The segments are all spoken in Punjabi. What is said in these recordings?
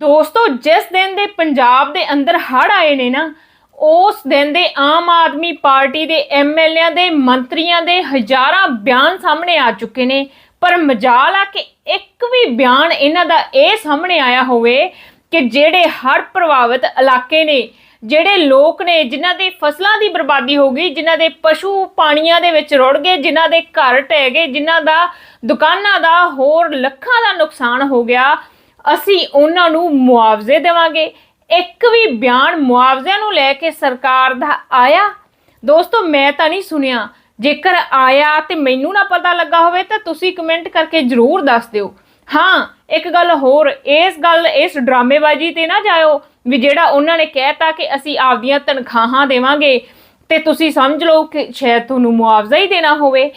ਦੋਸਤੋ, ਜਿਸ ਦਿਨ ਦੇ ਪੰਜਾਬ ਦੇ ਅੰਦਰ ਹੜ ਆਏ ਨੇ ਨਾ, ਉਸ ਦਿਨ ਦੇ ਆਮ ਆਦਮੀ ਪਾਰਟੀ ਦੇ ਐਮਐਲਏਆਂ ਦੇ ਮੰਤਰੀਆਂ ਦੇ ਹਜ਼ਾਰਾਂ ਬਿਆਨ ਸਾਹਮਣੇ ਆ ਚੁੱਕੇ ਨੇ। ਪਰ ਮਜਾਲ ਆ ਕਿ ਇੱਕ ਵੀ ਬਿਆਨ ਇਹਨਾਂ ਦਾ ਇਹ ਸਾਹਮਣੇ ਆਇਆ ਹੋਵੇ ਕਿ ਜਿਹੜੇ ਹੜ ਪ੍ਰਭਾਵਿਤ ਇਲਾਕੇ ਨੇ, ਜਿਹੜੇ ਲੋਕ ਨੇ, ਜਿਨ੍ਹਾਂ ਦੀ ਫਸਲਾਂ ਦੀ ਬਰਬਾਦੀ ਹੋ ਗਈ, ਜਿਨ੍ਹਾਂ ਦੇ ਪਸ਼ੂ ਪਾਣੀਆਂ ਦੇ ਵਿੱਚ ਰੁੜ ਗਏ, ਜਿਨ੍ਹਾਂ ਦੇ ਘਰ ਢਹਿ ਗਏ, ਜਿਨ੍ਹਾਂ ਦਾ ਦੁਕਾਨਾਂ ਦਾ ਹੋਰ ਲੱਖਾਂ ਦਾ ਨੁਕਸਾਨ ਹੋ ਗਿਆ ਅਸੀਂ ਉਹਨਾਂ ਨੂੰ ਮੁਆਵਜ਼ੇ ਦੇਵਾਂਗੇ। ਇੱਕ ਵੀ ਬਿਆਨ ਮੁਆਵਜ਼ਿਆਂ ਨੂੰ ਲੈ ਕੇ ਸਰਕਾਰ ਦਾ ਆਇਆ। ਦੋਸਤੋ, ਮੈਂ ਤਾਂ ਨਹੀਂ ਸੁਣਿਆ। ਜੇਕਰ ਆਇਆ ਤੇ ਮੈਨੂੰ ਨਾ ਪਤਾ ਲੱਗਾ ਹੋਵੇ ਤਾਂ ਤੁਸੀਂ ਕਮੈਂਟ ਕਰਕੇ ਜਰੂਰ ਦੱਸ ਦਿਓ। ਹਾਂ, ਇੱਕ ਗੱਲ ਹੋਰ, ਇਸ ਗੱਲ, ਇਸ ਡਰਾਮੇਬਾਜ਼ੀ ਤੇ ਨਾ ਜਾਇਓ ਵੀ ਜਿਹੜਾ ਉਹਨਾਂ ਨੇ ਕਹਿਤਾ ਕਿ ਅਸੀਂ ਆਪਦੀਆਂ ਤਨਖਾਹਾਂ ਦੇਵਾਂਗੇ ਤੇ ਤੁਸੀਂ ਸਮਝ ਲਓ ਕਿ ਸ਼ਾਇਦ ਤੁਹਾਨੂੰ ਮੁਆਵਜ਼ਾ ਹੀ ਦੇਣਾ ਹੋਵੇ।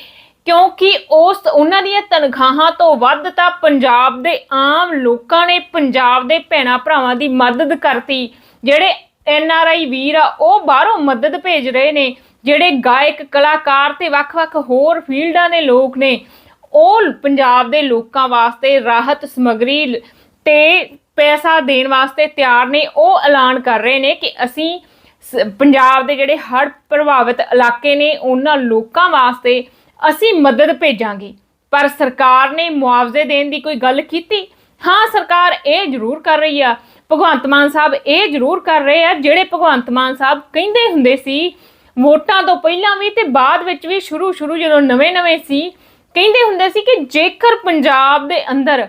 ਕਿਉਂਕਿ ਉਸ, ਉਹਨਾਂ ਦੀਆਂ ਤਨਖਾਹਾਂ ਤੋਂ ਵੱਧ ਤਾਂ ਪੰਜਾਬ ਦੇ ਆਮ ਲੋਕਾਂ ਨੇ ਪੰਜਾਬ ਦੇ ਭੈਣਾ ਭਰਾਵਾਂ ਦੀ ਮਦਦ ਕਰਤੀ। ਜਿਹੜੇ ਐਨ ਆਰ ਆਈ ਵੀਰ ਆ, ਉਹ ਬਾਹਰੋਂ ਮਦਦ ਭੇਜ ਰਹੇ ਨੇ। ਜਿਹੜੇ ਗਾਇਕ, ਕਲਾਕਾਰ ਤੇ ਵੱਖ-ਵੱਖ ਹੋਰ ਫੀਲਡਾਂ ਦੇ ਲੋਕ ਨੇ, ਉਹ ਪੰਜਾਬ ਦੇ ਲੋਕਾਂ ਵਾਸਤੇ ਰਾਹਤ ਸਮਗਰੀ ਲ- ਤੇ ਪੈਸਾ ਦੇਣ ਵਾਸਤੇ ਤਿਆਰ ਨੇ। ਉਹ ਐਲਾਨ ਕਰ ਰਹੇ ਨੇ ਕਿ ਅਸੀਂ ਸ- ਪੰਜਾਬ ਦੇ ਜਿਹੜੇ ਹੜ੍ਹ ਪ੍ਰਭਾਵਿਤ ਇਲਾਕੇ ਨੇ, ਉਹਨਾਂ ਲੋਕਾਂ ਵਾਸਤੇ ਅਸੀਂ ਮਦਦ ਭੇਜਾਂਗੇ। ਪਰ ਸਰਕਾਰ ਨੇ ਮੁਆਵਜ਼ੇ ਦੇਣ ਦੀ ਕੋਈ ਗੱਲ ਕੀਤੀ? ਹਾਂ, ਸਰਕਾਰ ਇਹ ਜ਼ਰੂਰ ਕਰ ਰਹੀ ਆ। ਭਗਵੰਤ ਮਾਨ ਸਾਹਿਬ ਇਹ ਜ਼ਰੂਰ ਕਰ ਰਹੇ ਆ, ਜਿਹੜੇ ਭਗਵੰਤ ਮਾਨ ਸਾਹਿਬ ਕਹਿੰਦੇ ਹੁੰਦੇ ਸੀ, ਵੋਟਾਂ ਤੋਂ ਪਹਿਲਾਂ ਵੀ ਤੇ ਬਾਅਦ ਵਿੱਚ ਵੀ ਸ਼ੁਰੂ ਸ਼ੁਰੂ ਜਦੋਂ ਨਵੇਂ-ਨਵੇਂ ਸੀ, ਕਹਿੰਦੇ ਹੁੰਦੇ ਸੀ ਕਿ ਜੇਕਰ ਪੰਜਾਬ ਦੇ ਅੰਦਰ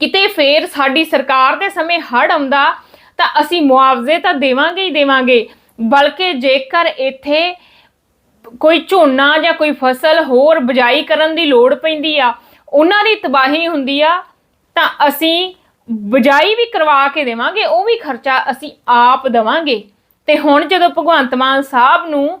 ਕਿਤੇ ਫੇਰ ਸਾਡੀ ਸਰਕਾਰ ਦੇ ਸਮੇਂ ਹੜ ਆਉਂਦਾ, ਤਾਂ ਅਸੀਂ ਮੁਆਵਜ਼ੇ ਤਾਂ ਦੇਵਾਂਗੇ ਹੀ ਦੇਵਾਂਗੇ। ਬਲਕਿ ਜੇਕਰ ਇੱਥੇ ਕੋਈ ਝੋਨਾ ਜਾਂ ਕੋਈ ਫਸਲ ਹੋਰ ਬਜਾਈ ਕਰਨ ਦੀ ਲੋੜ ਪੈਂਦੀ ਆ, ਉਹਨਾਂ ਦੀ ਤਬਾਹੀ ਹੁੰਦੀ ਆ, ਤਾਂ ਅਸੀਂ ਬਜਾਈ ਵੀ ਕਰਵਾ ਕੇ ਦੇਵਾਂਗੇ, ਉਹ ਵੀ ਖਰਚਾ ਅਸੀਂ ਆਪ ਦੇਵਾਂਗੇ। ਤੇ ਹੁਣ ਜਦੋਂ ਭਗਵੰਤ ਮਾਨ ਸਾਹਿਬ ਨੂੰ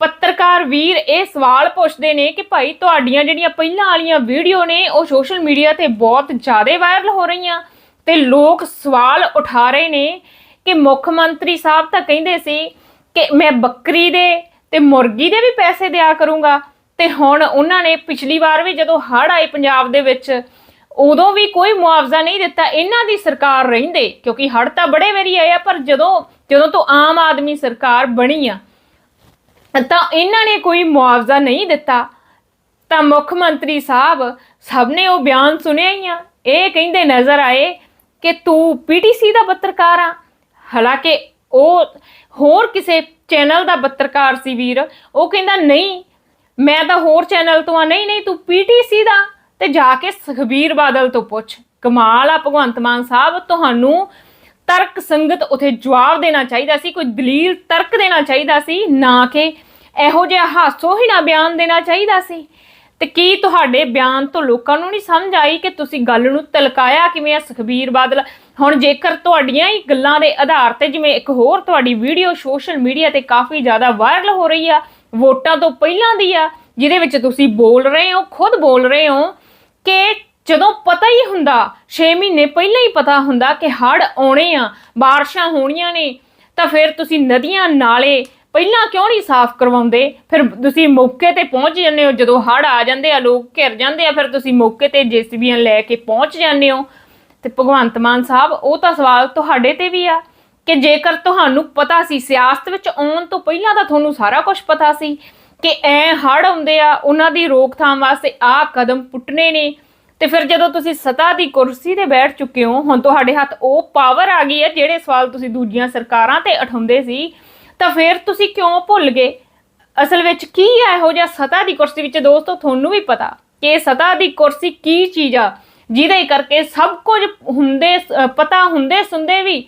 ਪੱਤਰਕਾਰ ਵੀਰ ਇਹ ਸਵਾਲ ਪੁੱਛਦੇ ਨੇ ਕਿ ਭਾਈ ਤੁਹਾਡੀਆਂ ਜਿਹੜੀਆਂ ਪਹਿਲਾਂ ਵਾਲੀਆਂ ਵੀਡੀਓ ਨੇ, ਉਹ ਸੋਸ਼ਲ ਮੀਡੀਆ ਤੇ ਬਹੁਤ ਜ਼ਿਆਦਾ ਵਾਇਰਲ ਹੋ ਰਹੀਆਂ, ਤੇ ਲੋਕ ਸਵਾਲ ਉਠਾ ਰਹੇ ਨੇ ਕਿ ਮੁੱਖ ਮੰਤਰੀ ਸਾਹਿਬ ਤਾਂ ਕਹਿੰਦੇ ਸੀ ਕਿ ਮੈਂ ਬੱਕਰੀ ਦੇ ਤੇ ਮੁਰਗੀ ਦੇ ਵੀ ਪੈਸੇ ਦਿਆ ਕਰੂੰਗਾ। ਤੇ ਹੁਣ ਉਹਨਾਂ ਨੇ ਪਿਛਲੀ ਵਾਰ ਵੀ ਜਦੋਂ ਹੜ੍ਹ ਆਏ ਪੰਜਾਬ ਦੇ ਵਿੱਚ, ਉਦੋਂ ਵੀ ਕੋਈ ਮੁਆਵਜ਼ਾ ਨਹੀਂ ਦਿੱਤਾ, ਇਹਨਾਂ ਦੀ ਸਰਕਾਰ ਰਹਿੰਦੇ, ਕਿਉਂਕਿ ਹੜ੍ਹ ਤਾਂ ਬੜੇ ਵਾਰੀ ਆਏ ਪਰ ਜਦੋਂ ਜਦੋਂ ਤੋਂ ਆਮ ਆਦਮੀ ਸਰਕਾਰ ਬਣੀ ਆ, ਤਾਂ ਇਹਨਾਂ ਨੇ ਕੋਈ ਮੁਆਵਜ਼ਾ ਨਹੀਂ ਦਿੱਤਾ। ਤਾਂ ਮੁੱਖ ਮੰਤਰੀ ਸਾਹਿਬ ਸਭ ਨੇ ਉਹ ਬਿਆਨ ਸੁਣਿਆ ਹੀ ਆ। ਇਹ ਕਹਿੰਦੇ ਨਜ਼ਰ ਆਏ ਕਿ ਤੂੰ ਪੀਟੀਸੀ ਦਾ ਪੱਤਰਕਾਰ ਆ। ਹਾਲਾਂਕਿ ਉਹ ਹੋਰ ਕਿਸੇ ਚੈਨਲ ਦਾ ਪੱਤਰਕਾਰ ਸੀ ਵੀਰ, ਉਹ ਕਹਿੰਦਾ, ਨਹੀਂ, ਮੈਂ ਤਾਂ ਹੋਰ ਚੈਨਲ ਤੋਂ ਆ। ਨਹੀਂ ਨਹੀਂ, ਤੂੰ ਪੀਟੀਸੀ ਦਾ ਤੇ ਜਾ ਕੇ ਸੁਖਬੀਰ ਬਾਦਲ ਤੋਂ ਪੁੱਛ। ਕਮਾਲ ਆ ਭਗਵੰਤ ਮਾਨ ਸਾਹਿਬ, ਤੁਹਾਨੂੰ ਤਰਕ ਸੰਗਤ ਉਥੇ ਜਵਾਬ ਦੇਣਾ ਚਾਹੀਦਾ ਸੀ, ਕੋਈ ਦਲੀਲ ਤਰਕ ਦੇਣਾ ਚਾਹੀਦਾ ਸੀ, ਨਾ ਕਿ ਇਹੋ ਜਿਹਾ ਹਾਸੋ ਹੀ ਨਾ ਬਿਆਨ ਦੇਣਾ ਚਾਹੀਦਾ ਸੀ। ਤੇ ਕੀ ਤੁਹਾਡੇ ਬਿਆਨ ਤੋਂ ਲੋਕਾਂ ਨੂੰ ਨਹੀਂ ਸਮਝ ਆਈ ਕਿ ਤੁਸੀਂ ਗੱਲ ਨੂੰ ਤਲਕਾਇਆ ਕਿਵੇਂ ਆ? ਸੁਖਬੀਰ ਬਾਦਲ, ਹੁਣ ਜੇਕਰ ਤੁਹਾਡੀਆਂ ਹੀ ਗੱਲਾਂ ਦੇ ਆਧਾਰ ਤੇ ਜਿਵੇਂ ਇੱਕ ਹੋਰ ਤੁਹਾਡੀ ਵੀਡੀਓ ਸੋਸ਼ਲ ਮੀਡੀਆ ਤੇ ਕਾਫੀ ਜ਼ਿਆਦਾ ਵਾਇਰਲ ਹੋ ਰਹੀ ਆ, ਵੋਟਾਂ ਤੋਂ ਪਹਿਲਾਂ ਦੀ ਆ, ਜਿਹਦੇ ਵਿੱਚ ਤੁਸੀਂ ਬੋਲ ਰਹੇ ਹੋ, ਖੁਦ ਬੋਲ ਰਹੇ ਹੋ ਕਿ ਜਦੋਂ ਪਤਾ ਹੀ ਹੁੰਦਾ 6 ਮਹੀਨੇ ਪਹਿਲਾਂ ਹੀ ਪਤਾ ਹੁੰਦਾ ਕਿ ਹੜ੍ਹ ਆਉਣੇ ਆ, ਬਾਰਿਸ਼ਾਂ ਹੋਣੀਆਂ ਨੇ, ਤਾਂ ਫਿਰ ਤੁਸੀਂ ਨਦੀਆਂ ਨਾਲੇ ਪਹਿਲਾਂ ਕਿਉਂ ਨਹੀਂ ਸਾਫ਼ ਕਰਵਾਉਂਦੇ? ਫਿਰ ਤੁਸੀਂ ਮੌਕੇ ਤੇ ਪਹੁੰਚ ਜਾਂਦੇ ਹੋ, ਜਦੋਂ ਹੜ੍ਹ ਆ ਜਾਂਦੇ ਆ, ਲੋਕ ਘਿਰ ਜਾਂਦੇ ਆ, ਫਿਰ ਤੁਸੀਂ ਮੌਕੇ ਤੇ ਜੇਸੀਬੀਆਂ ਲੈ ਕੇ ਪਹੁੰਚ ਜਾਂਦੇ ਹੋ। ਤੇ ਭਗਵੰਤ ਮਾਨ ਸਾਹਿਬ, ਉਹ ਤਾਂ ਸਵਾਲ ਤੁਹਾਡੇ ਤੇ ਵੀ ਆ ਕਿ ਜੇਕਰ ਤੁਹਾਨੂੰ ਪਤਾ ਸੀ, ਸਿਆਸਤ ਵਿੱਚ ਆਉਣ ਤੋਂ ਪਹਿਲਾਂ ਤਾਂ ਤੁਹਾਨੂੰ ਸਾਰਾ ਕੁਝ ਪਤਾ ਸੀ ਕਿ ਐ ਹੜ੍ਹ ਆਉਂਦੇ ਆ, ਉਹਨਾਂ ਦੀ ਰੋਕਥਾਮ ਵਾਸਤੇ ਆਹ ਕਦਮ ਪੁੱਟਣੇ ਨੇ। ਤੇ ਫਿਰ ਜਦੋਂ ਤੁਸੀਂ ਸਤਾ ਦੀ ਕੁਰਸੀ ਤੇ ਬੈਠ ਚੁੱਕੇ ਹੋ, ਹੁਣ ਤੁਹਾਡੇ ਹੱਥ ਉਹ ਪਾਵਰ ਆ ਗਈ ਹੈ, ਜਿਹੜੇ ਸਵਾਲ ਤੁਸੀਂ ਦੂਜੀਆਂ ਸਰਕਾਰਾਂ ਤੇ ਉਠਾਉਂਦੇ ਸੀ ਤਾਂ ਫਿਰ ਤੁਸੀਂ ਕਿਉਂ ਭੁੱਲ ਗਏ? ਅਸਲ ਵਿੱਚ ਕੀ ਹੈ ਇਹੋ ਜਿਹਾ ਸਤਾ ਦੀ ਕੁਰਸੀ ਵਿੱਚ? ਦੋਸਤੋ, ਤੁਹਾਨੂੰ ਵੀ ਪਤਾ ਕਿ ਇਹ ਸਤਾ ਦੀ ਕੁਰਸੀ ਕੀ ਚੀਜ਼ ਆ, ਜਿਹਦੇ ਕਰਕੇ ਸਭ ਕੁਝ ਹੁੰਦੇ ਪਤਾ ਹੁੰਦੇ ਸੁਣਦੇ ਵੀ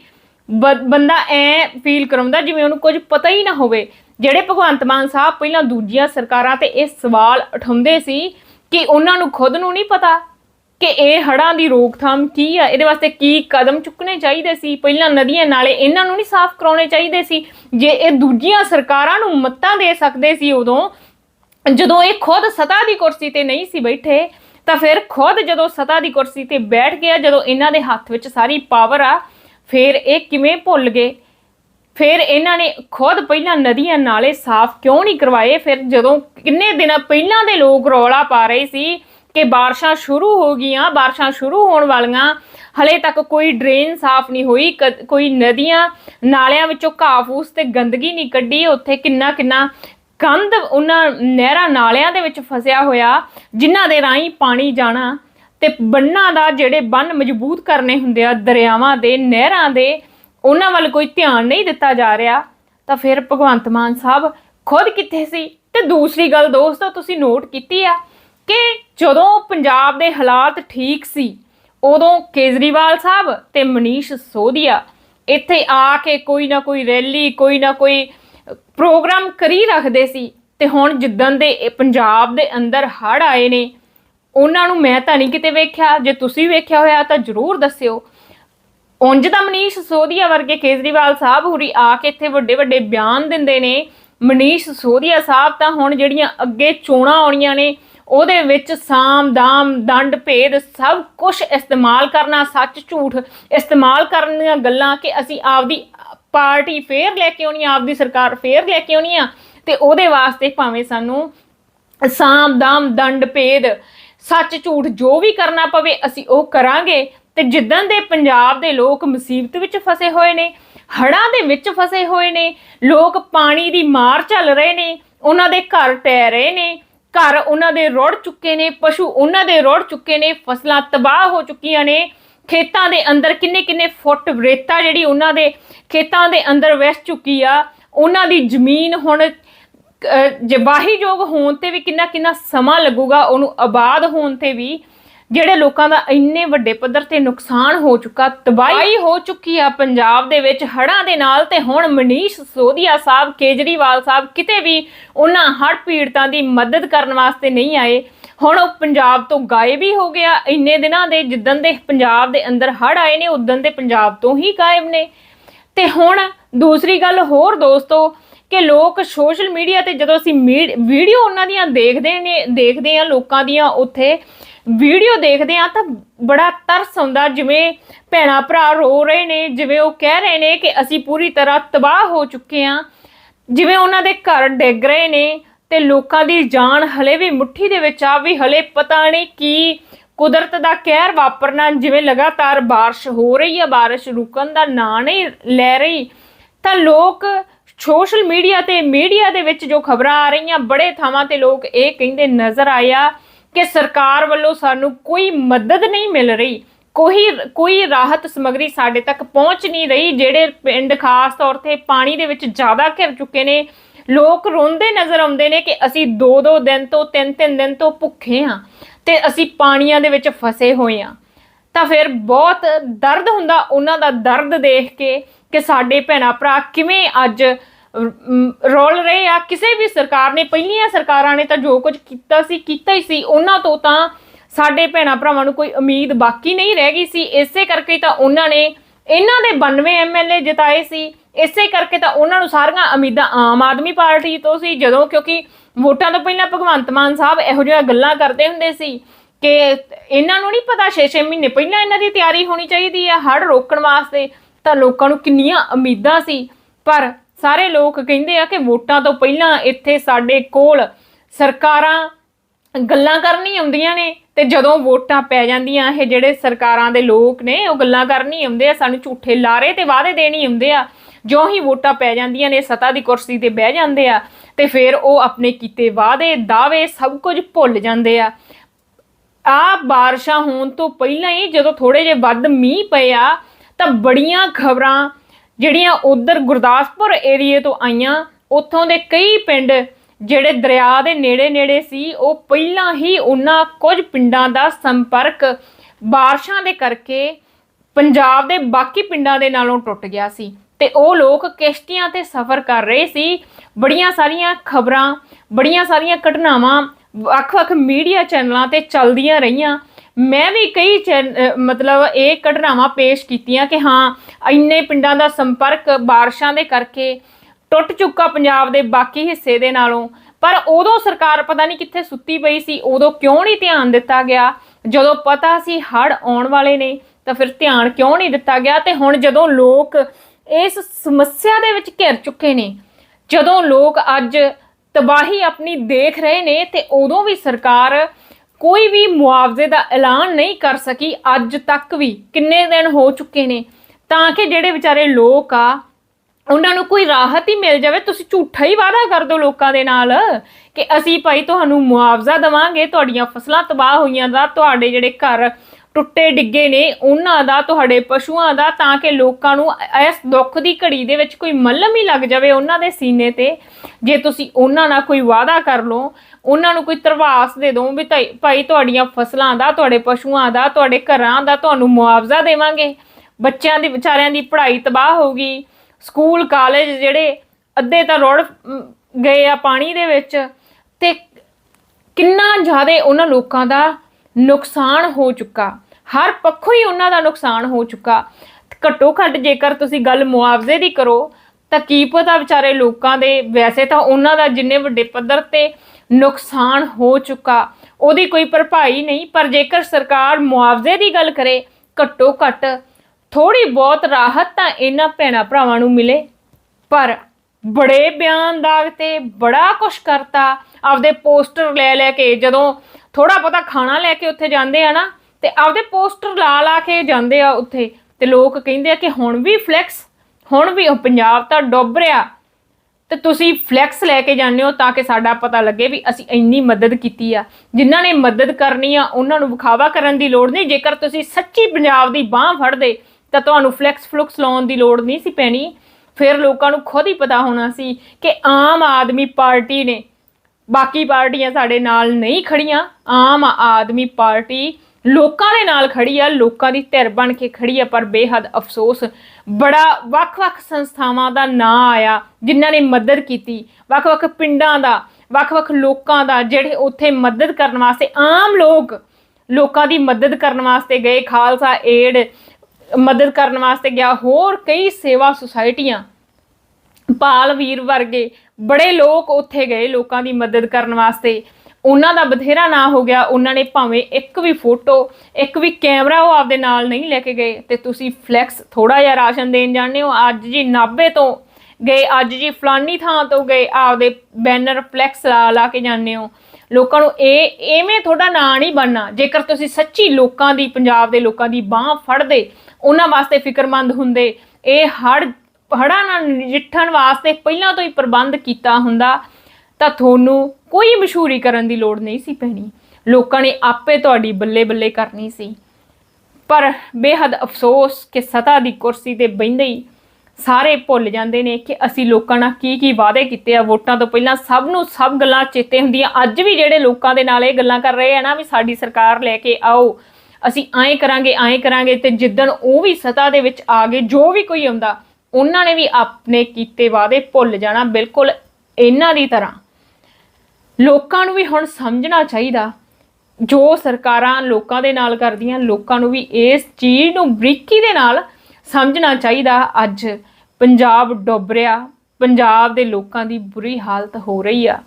ਬ- ਬੰਦਾ ਐ ਫੀਲ ਕਰਾਉਂਦਾ ਜਿਵੇਂ ਉਹਨੂੰ ਕੁਝ ਪਤਾ ਹੀ ਨਾ ਹੋਵੇ। ਜਿਹੜੇ ਭਗਵੰਤ ਮਾਨ ਸਾਹਿਬ ਪਹਿਲਾਂ ਦੂਜੀਆਂ ਸਰਕਾਰਾਂ ਤੇ ਇਹ ਸਵਾਲ ਉਠਾਉਂਦੇ ਸੀ ਕਿ ਉਹਨਾਂ ਨੂੰ ਖੁਦ ਨੂੰ ਨਹੀਂ ਪਤਾ ਕਿ ਇਹ ਹੜ੍ਹਾਂ ਦੀ ਰੋਕਥਾਮ ਕੀ ਆ? ਇਹਦੇ ਵਾਸਤੇ ਕੀ ਕਦਮ ਚੁੱਕਣੇ ਚਾਹੀਦੇ ਸੀ? ਪਹਿਲਾਂ ਨਦੀਆਂ ਨਾਲੇ ਇਹਨਾਂ ਨੂੰ ਨਹੀਂ ਸਾਫ਼ ਕਰਾਉਣੇ ਚਾਹੀਦੇ ਸੀ? ਜੇ ਇਹ ਦੂਜੀਆਂ ਸਰਕਾਰਾਂ ਨੂੰ ਮੱਤਾਂ ਦੇ ਸਕਦੇ ਸੀ ਉਦੋਂ, ਜਦੋਂ ਇਹ ਖੁਦ ਸਤਾ ਦੀ ਕੁਰਸੀ ਤੇ ਨਹੀਂ ਸੀ ਬੈਠੇ, ਤਾਂ ਫਿਰ ਖੁਦ ਜਦੋਂ ਸਤਾ ਦੀ ਕੁਰਸੀ ਤੇ ਬੈਠ ਗਿਆ, ਜਦੋਂ ਇਹਨਾਂ ਦੇ ਹੱਥ ਵਿੱਚ ਸਾਰੀ ਪਾਵਰ ਆ, ਫਿਰ ਇਹ ਕਿਵੇਂ ਭੁੱਲ ਗਏ? ਫਿਰ ਇਹਨਾਂ ਨੇ ਖੁਦ ਪਹਿਲਾਂ ਨਦੀਆਂ ਨਾਲੇ ਸਾਫ਼ ਕਿਉਂ ਨਹੀਂ ਕਰਵਾਏ? ਫਿਰ ਜਦੋਂ ਕਿੰਨੇ ਦਿਨਾਂ ਪਹਿਲਾਂ ਦੇ ਲੋਕ ਰੌਲਾ ਪਾ ਰਹੇ ਸੀ ਕਿ ਬਾਰਿਸ਼ਾਂ ਸ਼ੁਰੂ ਹੋ ਗਈਆਂ, ਬਾਰਿਸ਼ਾਂ ਸ਼ੁਰੂ ਹੋਣ ਵਾਲੀਆਂ। ਹਲੇ ਤੱਕ ਕੋਈ ਡਰੇਨ ਸਾਫ਼ ਨਹੀਂ ਹੋਈ, ਕ- ਕੋਈ ਨਦੀਆਂ, ਨਾਲਿਆਂ ਵਿੱਚੋਂ ਘਾਹ ਫੂਸ ਤੇ ਗੰਦਗੀ ਨਹੀਂ ਕੱਢੀ। ਉੱਥੇ ਕਿੰਨਾ ਕਿੰਨਾ ਕੰਧ ਉਹਨਾਂ ਨਹਿਰਾਂ ਨਾਲਿਆਂ ਦੇ ਵਿੱਚ ਫਸਿਆ ਹੋਇਆ, ਜਿਨ੍ਹਾਂ ਦੇ ਰਾਹੀਂ ਪਾਣੀ ਜਾਣਾ ਤੇ ਬੰਨਾਂ ਦਾ ਜਿਹੜੇ ਬੰਨ ਮਜ਼ਬੂਤ ਕਰਨੇ ਹੁੰਦੇ ਆ, ਦਰਿਆਵਾਂ ਦੇ, ਨਹਿਰਾਂ ਦੇ, ਉਹਨਾਂ ਵੱਲ ਕੋਈ ਧਿਆਨ ਨਹੀਂ ਦਿੱਤਾ ਜਾ ਰਿਹਾ। ਤਾਂ ਫਿਰ ਭਗਵੰਤ ਮਾਨ ਸਾਹਿਬ ਖੁਦ ਕਿੱਥੇ ਸੀ? ਤੇ ਦੂਸਰੀ ਗੱਲ ਦੋਸਤੋ, ਤੁਸੀਂ ਨੋਟ ਕੀਤੀ ਆ ਕਿ ਜਦੋਂ ਪੰਜਾਬ ਦੇ ਹਾਲਾਤ ਠੀਕ ਸੀ, ਉਦੋਂ ਕੇਜਰੀਵਾਲ ਸਾਹਿਬ ਤੇ ਮਨੀਸ਼ ਸੋਧੀਆ ਇੱਥੇ ਆ ਕੇ ਕੋਈ ਨਾ ਕੋਈ ਰੈਲੀ, ਕੋਈ ਨਾ ਕੋਈ ਪ੍ਰੋਗਰਾਮ ਕਰੀ ਰੱਖਦੇ ਸੀ ਤੇ ਹੁਣ ਜਿੱਦਣ ਦੇ ਪੰਜਾਬ ਦੇ ਅੰਦਰ ਹੜ ਆਏ ਨੇ, ਉਹਨਾਂ ਨੂੰ ਮੈਂ ਤਾਂ ਨਹੀਂ ਕਿਤੇ ਵੇਖਿਆ, ਜੇ ਤੁਸੀਂ ਵੇਖਿਆ ਹੋਇਆ ਤਾਂ ਜਰੂਰ ਦੱਸਿਓ। ਉਂਝ ਤਾਂ ਮਨੀਸ਼ ਸੋਧੀਆ ਵਰਗੇ ਕੇਜਰੀਵਾਲ ਸਾਹਿਬ ਹੁਰੀ ਆ ਕੇ ਇੱਥੇ ਵੱਡੇ ਵੱਡੇ ਬਿਆਨ ਦਿੰਦੇ ਨੇ, ਮਨੀਸ਼ ਸੋਧੀਆ ਸਾਹਿਬ ਤਾਂ ਹੁਣ ਜਿਹੜੀਆਂ ਅੱਗੇ ਚੋਣਾਂ ਆਉਣੀਆਂ ਨੇ ਉਹਦੇ ਵਿੱਚ ਸਾਮ, ਦਾਮ, ਦੰਡ, ਭੇਦ ਸਭ ਕੁਝ ਇਸਤੇਮਾਲ ਕਰਨਾ, ਸੱਚ, ਝੂਠ ਇਸਤੇਮਾਲ ਕਰਨ ਦੀਆਂ ਗੱਲਾਂ ਕਿ ਅਸੀਂ ਆਪਦੀ ਪਾਰਟੀ ਫੇਰ ਲੈ ਕੇ ਆਉਣੀ ਆ, ਆਪਦੀ ਸਰਕਾਰ ਫੇਰ ਲੈ ਕੇ ਆਉਣੀ ਆ, ਤੇ ਉਹਦੇ ਵਾਸਤੇ ਭਾਵੇਂ ਸਾਨੂੰ ਸਾਮ, ਦਾਮ, ਦੰਡ, ਭੇਦ, ਸੱਚ, ਝੂਠ ਜੋ ਵੀ ਕਰਨਾ ਪਵੇ, ਅਸੀਂ ਉਹ ਕਰਾਂਗੇ। ਤੇ ਜਿੱਦਣ ਦੇ ਪੰਜਾਬ ਦੇ ਲੋਕ ਮੁਸੀਬਤ ਵਿੱਚ ਫਸੇ ਹੋਏ ਨੇ, ਹੜ੍ਹਾਂ ਦੇ ਵਿੱਚ ਫਸੇ ਹੋਏ ਨੇ, ਲੋਕ ਪਾਣੀ ਦੀ ਮਾਰ ਚੱਲ ਰਹੇ ਨੇ, ਉਹਨਾਂ ਦੇ ਘਰ ਟਹਿ ਰਹੇ ਨੇ ਘਰ ਉਹਨਾਂ ਦੇ ਰੁੜ ਚੁੱਕੇ ਨੇ, ਪਸ਼ੂ ਉਹਨਾਂ ਦੇ ਰੁੜ ਚੁੱਕੇ ਨੇ, ਫਸਲਾਂ ਤਬਾਹ ਹੋ ਚੁੱਕੀਆਂ ਨੇ। ਖੇਤਾਂ ਦੇ ਅੰਦਰ ਕਿੰਨੇ ਕਿੰਨੇ ਫੁੱਟ ਰੇਤਾ ਜਿਹੜੀ ਉਹਨਾਂ ਦੇ ਖੇਤਾਂ ਦੇ ਅੰਦਰ ਵਸ ਚੁੱਕੀ ਆ, ਉਹਨਾਂ ਦੀ ਜ਼ਮੀਨ ਹੁਣ, ਅਹ ਜੇ ਹੋਣ ਤੇ ਵੀ ਕਿੰਨਾ ਕਿੰਨਾ ਸਮਾਂ ਲੱਗੂਗਾ, ਉਹਨੂੰ ਆਬਾਦ ਹੋਣ ਤੇ ਵੀ। ਜਿਹੜੇ ਲੋਕਾਂ ਦਾ ਇੰਨੇ ਵੱਡੇ ਪੱਧਰ ਤੇ ਨੁਕਸਾਨ ਹੋ ਚੁੱਕਾ, ਤਬਾਹੀ ਹੋ ਚੁੱਕੀ ਆ ਪੰਜਾਬ ਦੇ ਵਿੱਚ ਹੜ੍ਹਾਂ ਦੇ ਨਾਲ ਤੇ ਹੁਣ ਮਨੀਸ਼ ਸੋਧੀਆ ਸਾਹਿਬ, ਕੇਜਰੀਵਾਲ ਸਾਹਿਬ ਕਿਤੇ ਵੀ ਉਹਨਾਂ ਹੜ੍ਹ ਪੀੜਤਾਂ ਦੀ ਮਦਦ ਕਰਨ ਵਾਸਤੇ ਨਹੀਂ ਆਏ। ਹੁਣ ਉਹ ਪੰਜਾਬ ਤੋਂ ਗਾਇਬ ਹੀ ਹੋ ਗਿਆ। ਇੰਨੇ ਦਿਨਾਂ ਦੇ ਜਿੱਦਣ ਦੇ ਪੰਜਾਬ ਦੇ ਅੰਦਰ ਹੜ੍ਹ ਆਏ ਨੇ ਉਦੋਂ ਦੇ ਪੰਜਾਬ ਤੋਂ ਹੀ ਗਾਇਬ ਨੇ। ਤੇ ਹੁਣ ਦੂਸਰੀ ਗੱਲ ਹੋਰ ਦੋਸਤੋ, ਕਿ ਲੋਕ ਸੋਸ਼ਲ ਮੀਡੀਆ ਤੇ ਜਦੋਂ ਅਸੀਂ ਵੀਡੀਓ ਉਹਨਾਂ ਦੀਆਂ ਦੇਖਦੇ ਨੇ, ਦੇਖਦੇ ਆ ਲੋਕਾਂ ਦੀਆਂ ਉੱਥੇ ਵੀਡੀਓ ਦੇਖਦੇ ਆ ਤਾਂ ਬੜਾ ਤਰਸ ਆਉਂਦਾ, ਜਿਵੇਂ ਭੈਣਾ ਭਰਾ ਰੋ ਰਹੇ ਨੇ, ਜਿਵੇਂ ਉਹ ਕਹਿ ਰਹੇ ਨੇ ਕਿ ਅਸੀਂ ਪੂਰੀ ਤਰ੍ਹਾਂ ਤਬਾਹ ਹੋ ਚੁੱਕੇ ਆ ਜਿਵੇਂ ਉਹਨਾਂ ਦੇ ਘਰ ਡਿੱਗ ਰਹੇ ਨੇ ਤੇ ਲੋਕਾਂ ਦੀ ਜਾਨ ਹਲੇ ਵੀ ਮੁੱਠੀ ਦੇ ਵਿੱਚ ਆ, ਵੀ ਹਲੇ ਪਤਾ ਨਹੀਂ ਕੀ ਕੁਦਰਤ ਦਾ ਕਹਿਰ ਵਾਪਰਨਾ, ਜਿਵੇਂ ਲਗਾਤਾਰ ਬਾਰਿਸ਼ ਹੋ ਰਹੀ ਆ, ਬਾਰਿਸ਼ ਰੁਕਣ ਦਾ ਨਾਂ ਨਹੀਂ ਲੈ ਰਹੀ, ਤਾਂ ਲੋਕ ਸੋਸ਼ਲ ਮੀਡੀਆ ਤੇ ਮੀਡੀਆ ਦੇ ਵਿੱਚ ਜੋ ਖਬਰਾਂ ਆ ਰਹੀਆਂ, ਬੜੇ ਥਾਵਾਂ ਤੇ ਲੋਕ ਇਹ ਕਹਿੰਦੇ ਨਜ਼ਰ ਆਇਆ ਕਿ ਸਰਕਾਰ ਵੱਲੋਂ ਸਾਨੂੰ ਕੋਈ ਮਦਦ ਨਹੀਂ ਮਿਲ ਰਹੀ, ਕੋਈ ਕੋਈ ਰਾਹਤ ਸਮਗਰੀ ਸਾਡੇ ਤੱਕ ਪਹੁੰਚ ਨਹੀਂ ਰਹੀ, ਜਿਹੜੇ ਪਿੰਡ ਖਾਸ ਤੌਰ ਤੇ ਪਾਣੀ ਦੇ ਵਿੱਚ ਜ਼ਿਆਦਾ ਘਿਰ ਚੁੱਕੇ ਨੇ, ਲੋਕ ਰੋਂਦੇ ਨਜ਼ਰ ਆਉਂਦੇ ਨੇ ਕਿ ਅਸੀਂ 2-2 ਦਿਨ ਤੋਂ 3-3 ਦਿਨ ਤੋਂ ਭੁੱਖੇ ਹਾਂ ਤੇ ਅਸੀਂ ਪਾਣੀਆਂ ਦੇ ਵਿੱਚ ਫਸੇ ਹੋਏ ਹਾਂ। ਤਾਂ ਫਿਰ ਬਹੁਤ ਦਰਦ ਹੁੰਦਾ, ਉਹਨਾਂ ਦਾ ਦਰਦ ਦੇਖ ਕੇ ਕਿ ਸਾਡੇ ਭੈਣਾ ਭਰਾ ਕਿਵੇਂ ਅੱਜ ਰੋਲ ਰਹੇ ਆ। ਕਿਸੇ ਵੀ ਸਰਕਾਰ ਨੇ, ਪਹਿਲੀਆਂ ਸਰਕਾਰਾਂ ਨੇ ਤਾਂ ਜੋ ਕੁਝ ਕੀਤਾ ਸੀ, ਕੀਤਾ ਹੀ ਸੀ। ਉਹਨਾਂ ਤੋਂ ਤਾਂ ਸਾਡੇ ਭੈਣਾ ਭਰਾਵਾਂ ਨੂੰ ਕੋਈ ਉਮੀਦ ਬਾਕੀ ਨਹੀਂ ਰਹਿ ਗਈ ਸੀ। ਇਸੇ ਕਰਕੇ ਤਾਂ ਉਹਨਾਂ ਨੇ, ਇਹਨਾਂ ਦੇ 92 ਐਮਐਲਏ ਜਿਤਾਏ ਸੀ। ਇਸੇ ਕਰਕੇ ਤਾਂ ਉਹਨਾਂ ਨੂੰ ਸਾਰੀਆਂ ਉਮੀਦਾਂ ਆਮ ਆਦਮੀ ਪਾਰਟੀ ਤੋਂ ਸੀ। ਜਦੋਂ ਕਿਉਂਕਿ ਵੋਟਾਂ ਤੋਂ ਪਹਿਲਾਂ ਭਗਵੰਤ ਮਾਨ ਸਾਹਿਬ ਇਹੋ ਜਿਹੀਆਂ ਗੱਲਾਂ ਕਰਦੇ ਹੁੰਦੇ ਸੀ ਕਿ ਇਹਨਾਂ ਨੂੰ ਨਹੀਂ ਪਤਾ 6-6 ਮਹੀਨੇ ਪਹਿਲਾਂ ਇਹਨਾਂ ਦੀ ਤਿਆਰੀ ਹੋਣੀ ਚਾਹੀਦੀ ਹੈ ਹੜ ਰੋਕਣ ਵਾਸਤੇ ਤਾਂ ਲੋਕਾਂ ਨੂੰ ਕਿੰਨੀਆਂ ਉਮੀਦਾਂ ਸੀ। ਪਰ ਸਾਰੇ ਲੋਕ ਕਹਿੰਦੇ ਆ ਕਿ ਵੋਟਾਂ ਤੋਂ ਪਹਿਲਾਂ ਇੱਥੇ ਸਾਡੇ ਕੋਲ ਸਰਕਾਰਾਂ ਗੱਲਾਂ ਕਰਨੀ ਆਉਂਦੀਆਂ ਨੇ ਤੇ ਜਦੋਂ ਵੋਟਾਂ ਪੈ ਜਾਂਦੀਆਂ, ਇਹ ਜਿਹੜੇ ਸਰਕਾਰਾਂ ਦੇ ਲੋਕ ਨੇ, ਉਹ ਗੱਲਾਂ ਕਰਨੀ ਆਉਂਦੇ ਆ, ਸਾਨੂੰ ਝੂਠੇ ਲਾਰੇ ਤੇ ਵਾਅਦੇ ਦੇਣੀ ਆਉਂਦੇ ਆ। ਜਿਉਂ ਹੀ ਵੋਟਾਂ ਪੈ ਜਾਂਦੀਆਂ ਨੇ, ਸਤਾ ਦੀ ਕੁਰਸੀ ਤੇ ਬਹਿ ਜਾਂਦੇ ਆ ਤੇ ਫਿਰ ਉਹ ਆਪਣੇ ਕੀਤੇ ਵਾਅਦੇ, ਦਾਅਵੇ ਸਭ ਕੁਝ ਭੁੱਲ ਜਾਂਦੇ ਆ। ਆ ਬਾਰਿਸ਼ਾਂ ਹੋਣ ਤੋਂ ਪਹਿਲਾਂ ਹੀ ਜਦੋਂ ਥੋੜੇ ਜਿਹੇ ਵੱਧ ਮੀਂਹ ਪਏ ਆ ਤਾਂ ਬੜੀਆਂ ਖਬਰਾਂ ਜਿਹੜੀਆਂ ਉਧਰ ਗੁਰਦਾਸਪੁਰ ਏਰੀਏ ਤੋਂ ਆਈਆਂ, ਉੱਥੋਂ ਦੇ ਕਈ ਪਿੰਡ ਜਿਹੜੇ ਦਰਿਆ ਦੇ ਨੇੜੇ ਨੇੜੇ ਸੀ, ਉਹ ਪਹਿਲਾਂ ਹੀ ਉਹਨਾਂ ਕੁਝ ਪਿੰਡਾਂ ਦਾ ਸੰਪਰਕ ਬਾਰਿਸ਼ਾਂ ਦੇ ਕਰਕੇ ਪੰਜਾਬ ਦੇ ਬਾਕੀ ਪਿੰਡਾਂ ਦੇ ਨਾਲੋਂ ਟੁੱਟ ਗਿਆ ਸੀ ਤੇ ਉਹ ਲੋਕ ਕਿਸ਼ਤੀਆਂ ਤੇ ਸਫ਼ਰ ਕਰ ਰਹੇ ਸੀ। ਬੜੀਆਂ ਸਾਰੀਆਂ ਖਬਰਾਂ, ਬੜੀਆਂ ਸਾਰੀਆਂ ਘਟਨਾਵਾਂ ਵੱਖ-ਵੱਖ ਮੀਡੀਆ ਚੈਨਲਾਂ ਤੇ ਚੱਲਦੀਆਂ ਰਹੀਆਂ। ਮੈਂ ਵੀ ਕਈ ਚੈਨ- ਮਤਲਬ ਇਹ ਘਟਨਾਵਾਂ ਪੇਸ਼ ਕੀਤੀਆਂ ਕਿ ਹਾਂ, ਇੰਨੇ ਪਿੰਡਾਂ ਦਾ ਸੰਪਰਕ ਬਾਰਿਸ਼ਾਂ ਦੇ ਕਰਕੇ ਟੁੱਟ ਚੁੱਕਾ ਪੰਜਾਬ ਦੇ ਬਾਕੀ ਹਿੱਸੇ ਦੇ ਨਾਲੋਂ। ਪਰ ਉਦੋਂ ਸਰਕਾਰ ਪਤਾ ਨਹੀਂ ਕਿੱਥੇ ਸੁੱਤੀ ਪਈ ਸੀ, ਉਦੋਂ ਕਿਉਂ ਨਹੀਂ ਧਿਆਨ ਦਿੱਤਾ ਗਿਆ? ਜਦੋਂ ਪਤਾ ਸੀ ਹੜ ਆਉਣ ਵਾਲੇ ਨੇ, ਤਾਂ ਫਿਰ ਧਿਆਨ ਕਿਉਂ ਨਹੀਂ ਦਿੱਤਾ ਗਿਆ? ਤੇ ਹੁਣ ਜਦੋਂ ਲੋਕ ਇਸ ਸਮੱਸਿਆ ਦੇ ਵਿੱਚ ਘਿਰ ਚੁੱਕੇ ਨੇ, ਜਦੋਂ ਲੋਕ ਅੱਜ ਤਬਾਹੀ ਆਪਣੀ ਦੇਖ ਰਹੇ ਨੇ, ਤੇ ਉਦੋਂ ਵੀ ਸਰਕਾਰ ਕੋਈ ਵੀ ਮੁਆਵਜ਼ੇ ਦਾ ਐਲਾਨ ਨਹੀਂ ਕਰ ਸਕੀ, ਅੱਜ ਤੱਕ ਵੀ, ਕਿੰਨੇ ਦਿਨ ਹੋ ਚੁੱਕੇ ਨੇ, ਤਾਂ ਕਿ ਜਿਹੜੇ ਵਿਚਾਰੇ ਲੋਕ ਆ, ਉਹਨਾਂ ਨੂੰ ਕੋਈ ਰਾਹਤ ਹੀ ਮਿਲ ਜਾਵੇ, ਤੁਸੀਂ ਝੂਠਾ ਹੀ ਵਾਅਦਾ ਕਰ ਦਿਓ ਲੋਕਾਂ ਦੇ ਨਾਲ ਕਿ ਅਸੀਂ ਭਾਈ ਤੁਹਾਨੂੰ ਮੁਆਵਜ਼ਾ ਦੇਵਾਂਗੇ, ਤੁਹਾਡੀਆਂ ਫਸਲਾਂ ਤਬਾਹ ਹੋਈਆਂ ਦਾ, ਤੁਹਾਡੇ ਜਿਹੜੇ ਘਰ ਟੁੱਟੇ ਡਿੱਗੇ ਨੇ, ਉਹਨਾਂ ਦਾ, ਤੁਹਾਡੇ ਪਸ਼ੂਆਂ ਦਾ, ਤਾਂ ਕਿ ਲੋਕਾਂ ਨੂੰ ਇਸ ਦੁੱਖ ਦੀ ਘੜੀ ਦੇ ਵਿੱਚ ਕੋਈ ਮੱਲਮ ਹੀ ਲੱਗ ਜਾਵੇ ਉਹਨਾਂ ਦੇ ਸੀਨੇ ਤੇ, ਜੇ ਤੁਸੀਂ ਉਹਨਾਂ ਨਾਲ ਕੋਈ ਵਾਅਦਾ ਕਰ ਲਓ ਉਹਨਾਂ ਨੂੰ ਕੋਈ ਤਰਵਾਸ ਦੇ ਦਿਓ ਵੀ ਭਾਈ- ਭਾਈ ਤੁਹਾਡੀਆਂ ਫਸਲਾਂ ਦਾ, ਤੁਹਾਡੇ ਪਸ਼ੂਆਂ ਦਾ, ਤੁਹਾਡੇ ਘਰਾਂ ਦਾ ਤੁਹਾਨੂੰ ਮੁਆਵਜ਼ਾ ਦੇਵਾਂਗੇ। ਬੱਚਿਆਂ ਦੀ ਵਿਚਾਰਿਆਂ ਦੀ ਪੜ੍ਹਾਈ ਤਬਾਹ ਹੋਊਗੀ ਸਕੂਲ, ਕਾਲਜ ਜਿਹੜੇ ਅੱਧੇ ਤਾਂ ਰੁੜ ਗਏ ਆ ਪਾਣੀ ਦੇ ਵਿੱਚ ਤੇ ਕਿੰਨਾ ਜ਼ਿਆਦਾ ਉਹਨਾਂ ਲੋਕਾਂ ਦਾ ਨੁਕਸਾਨ ਹੋ ਚੁੱਕਾ। ਹਰ ਪੱਖੋਂ ਹੀ ਉਹਨਾਂ ਦਾ ਨੁਕਸਾਨ ਹੋ ਚੁੱਕਾ। ਘੱਟੋ ਘੱਟ ਜੇਕਰ ਤੁਸੀਂ ਗੱਲ ਮੁਆਵਜ਼ੇ ਦੀ ਕਰੋ, ਤਾਂ ਕੀ ਪਤਾ ਵਿਚਾਰੇ ਲੋਕਾਂ ਦੇ, ਵੈਸੇ ਤਾਂ ਉਹਨਾਂ ਦਾ ਜਿੰਨੇ ਵੱਡੇ ਪੱਧਰ ਤੇ ਨੁਕਸਾਨ ਹੋ ਚੁੱਕਾ। ਉਹਦੀ ਕੋਈ ਭਰਪਾਈ ਨਹੀਂ, ਪਰ ਜੇਕਰ ਸਰਕਾਰ ਮੁਆਵਜ਼ੇ ਦੀ ਗੱਲ ਕਰੇ, ਘੱਟੋ ਘੱਟ ਥੋੜੀ ਬਹੁਤ ਰਾਹਤ ਤਾਂ ਇਹਨਾਂ ਭੈਣਾਂ ਭਰਾਵਾਂ ਨੂੰ ਮਿਲੇ। ਪਰ ਬੜੇ ਬਿਆਨ ਦਾਗ ਤੇ ਬੜਾ ਕੁਛ ਕਰਤਾ। ਆਪਦੇ ਪੋਸਟਰ ਲੈ ਲੈ ਕੇ ਜਦੋਂ ਥੋੜਾ ਬਹੁਤਾ ਖਾਣਾ ਲੈ ਕੇ ਉੱਥੇ ਜਾਂਦੇ ਆ ਨਾ, ਤੇ ਆਪਦੇ ਪੋਸਟਰ ਲਾ ਲਾ ਕੇ ਜਾਂਦੇ ਆ ਉੱਥੇ। ਤੇ ਲੋਕ ਕਹਿੰਦੇ ਆ ਕਿ ਹੁਣ ਵੀ ਫਲੈਕਸ ਹੁਣ ਵੀ ਉਹ ਪੰਜਾਬ ਤਾਂ ਡੁੱਬ ਰਿਹਾ। ਤੇ ਤੁਸੀਂ ਫਲੈਕਸ ਲੈ ਕੇ ਜਾਂਦੇ ਹੋ ਤਾਂ ਕਿ ਸਾਡਾ ਪਤਾ ਲੱਗੇ ਵੀ ਅਸੀਂ ਇੰਨੀ ਮਦਦ ਕੀਤੀ ਆ। ਜਿਨ੍ਹਾਂ ਨੇ ਮਦਦ ਕਰਨੀ ਆ, ਉਹਨਾਂ ਨੂੰ ਵਿਖਾਵਾ ਕਰਨ ਦੀ ਲੋੜ ਨਹੀਂ। ਜੇਕਰ ਤੁਸੀਂ ਸੱਚੀ ਪੰਜਾਬ ਦੀ ਬਾਹ ਫੜਦੇ, ਤਾਂ ਤੁਹਾਨੂੰ ਫਲੈਕਸ ਫਲੁਕਸ ਲਾਉਣ ਦੀ ਲੋੜ ਨਹੀਂ ਸੀ ਪੈਣੀ। ਫਿਰ ਲੋਕਾਂ ਨੂੰ ਖੁਦ ਹੀ ਪਤਾ ਹੋਣਾ ਸੀ ਕਿ ਆਮ ਆਦਮੀ ਪਾਰਟੀ ਨੇ, ਬਾਕੀ ਪਾਰਟੀਆਂ ਸਾਡੇ ਨਾਲ ਨਹੀਂ ਖੜੀਆਂ। ਆਮ ਆਦਮੀ ਪਾਰਟੀ ਲੋਕਾਂ ਦੇ ਨਾਲ ਖੜੀ ਆ, ਲੋਕਾਂ ਦੀ ਧਿਰ ਬਣ ਕੇ ਖੜੀ ਆ, ਪਰ ਬੇਹੱਦ ਅਫਸੋਸ। ਬੜਾ ਵੱਖ-ਵੱਖ ਸੰਸਥਾਵਾਂ ਦਾ ਨਾਂ ਆਇਆ, ਜਿਨ੍ਹਾਂ ਨੇ ਮਦਦ ਕੀਤੀ। ਵੱਖ-ਵੱਖ ਪਿੰਡਾਂ ਦਾ, ਵੱਖ-ਵੱਖ ਲੋਕਾਂ ਦਾ, ਜਿਹੜੇ ਉੱਥੇ ਮਦਦ ਕਰਨ ਵਾਸਤੇ ਆਮ ਲੋਕ ਲੋਕਾਂ ਦੀ ਮਦਦ ਕਰਨ ਵਾਸਤੇ ਗਏ, ਖਾਲਸਾ ਏਡ ਮਦਦ ਕਰਨ ਵਾਸਤੇ ਗਿਆ, ਹੋਰ ਕਈ ਸੇਵਾ ਸੁਸਾਇਟੀਆਂ, ਪਾਲ ਵੀਰ ਵਰਗੇ ਬੜੇ ਲੋਕ ਉੱਥੇ ਗਏ ਲੋਕਾਂ ਦੀ ਮਦਦ ਕਰਨ ਵਾਸਤੇ। ਉਹਨਾਂ ਦਾ ਬਥੇਰਾ ਨਾਂ ਹੋ ਗਿਆ, ਉਹਨਾਂ ਨੇ ਭਾਵੇਂ ਇੱਕ ਵੀ ਫੋਟੋ, ਇੱਕ ਵੀ ਕੈਮਰਾ ਉਹ ਆਪਦੇ ਨਾਲ ਨਹੀਂ ਲੈ ਕੇ ਗਏ। ਤੇ ਤੁਸੀਂ ਫਲੈਕਸ ਥੋੜਾ ਜਿਹਾ ਰਾਸ਼ਨ ਦੇਣ ਜਾਂਦੇ ਹੋ। ਅੱਜ ਜੀ ਨਾਭੇ ਤੋਂ ਗਏ, ਅੱਜ ਜੀ ਫਲਾਨੀ ਥਾਂ ਤੋਂ ਗਏ, ਆਪਦੇ ਬੈਨਰ ਫਲੈਕਸ ਲਾ ਲਾ ਕੇ ਜਾਂਦੇ ਹੋ। ਲੋਕਾਂ ਨੂੰ ਇਹ, ਐਵੇਂ ਤੁਹਾਡਾ ਨਾਂ ਨਹੀਂ ਬਣਨਾ। ਜੇਕਰ ਤੁਸੀਂ ਸੱਚੀ ਲੋਕਾਂ ਦੀ, ਪੰਜਾਬ ਦੇ ਲੋਕਾਂ ਦੀ ਬਾਹ ਫੜਦੇ, ਉਹਨਾਂ ਵਾਸਤੇ ਫਿਕਰਮੰਦ ਹੁੰਦੇ, ਇਹ ਹੜ, ਹੜ੍ਹਾਂ ਨਾਲ ਨਜਿੱਠਣ ਵਾਸਤੇ ਪਹਿਲਾਂ ਤੋਂ ਹੀ ਪ੍ਰਬੰਧ ਕੀਤਾ ਹੁੰਦਾ। ਤਾਂ ਤੁਹਾਨੂੰ ਕੋਈ ਮਸ਼ਹੂਰੀ ਕਰਨ ਦੀ ਲੋੜ ਨਹੀਂ ਸੀ ਪੈਣੀ ਲੋਕਾਂ ਨੇ ਆਪੇ ਤੁਹਾਡੀ ਬੱਲੇ ਬੱਲੇ ਕਰਨੀ ਸੀ। ਪਰ ਬੇਹੱਦ ਅਫਸੋਸ ਕਿ ਸਤਾ ਦੀ ਕੁਰਸੀ ਤੇ ਬਹਿੰਦੇ ਹੀ ਸਾਰੇ ਭੁੱਲ ਜਾਂਦੇ ਨੇ ਕਿ ਅਸੀਂ ਲੋਕਾਂ ਨਾਲ ਕੀ ਕੀ ਵਾਅਦੇ ਕੀਤੇ ਆ। ਵੋਟਾਂ ਤੋਂ ਪਹਿਲਾਂ ਸਭ ਨੂੰ ਸਭ ਗੱਲਾਂ ਚੇਤੇ ਹੁੰਦੀਆਂ। ਅੱਜ ਵੀ ਜਿਹੜੇ ਲੋਕਾਂ ਦੇ ਨਾਲ ਇਹ ਗੱਲਾਂ ਕਰ ਰਹੇ ਆ ਨਾ ਵੀ ਸਾਡੀ ਸਰਕਾਰ ਲੈ ਕੇ ਆਓ, ਅਸੀਂ ਐਂ ਕਰਾਂਗੇ ਐਂ ਕਰਾਂਗੇ ਤੇ ਜਿੱਦਣ ਉਹ ਵੀ ਸਤਾ ਦੇ ਵਿੱਚ ਆ ਗਏ, ਜੋ ਵੀ ਕੋਈ ਆਉਂਦਾ, ਉਹਨਾਂ ਨੇ ਵੀ ਆਪਣੇ ਕੀਤੇ ਵਾਅਦੇ ਭੁੱਲ ਜਾਣਾ ਬਿਲਕੁਲ ਇਹਨਾਂ ਦੀ ਤਰ੍ਹਾਂ। ਲੋਕਾਂ ਨੂੰ ਵੀ ਹੁਣ ਸਮਝਣਾ ਚਾਹੀਦਾ। ਜੋ ਸਰਕਾਰਾਂ ਲੋਕਾਂ ਦੇ ਨਾਲ ਕਰਦੀਆਂ, ਲੋਕਾਂ ਨੂੰ ਵੀ ਇਸ ਚੀਜ਼ ਨੂੰ ਬਰੀਕੀ ਦੇ ਨਾਲ ਸਮਝਣਾ ਚਾਹੀਦਾ। ਅੱਜ ਪੰਜਾਬ ਡੁੱਬ ਰਿਹਾ, ਪੰਜਾਬ ਦੇ ਲੋਕਾਂ ਦੀ ਬੁਰੀ ਹਾਲਤ ਹੋ ਰਹੀ ਆ।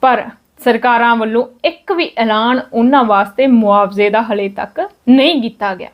ਪਰ ਸਰਕਾਰਾਂ ਵੱਲੋਂ ਇੱਕ ਵੀ ਐਲਾਨ ਉਹਨਾਂ ਵਾਸਤੇ ਮੁਆਵਜ਼ੇ ਦਾ ਹਲੇ ਤੱਕ ਨਹੀਂ ਕੀਤਾ ਗਿਆ।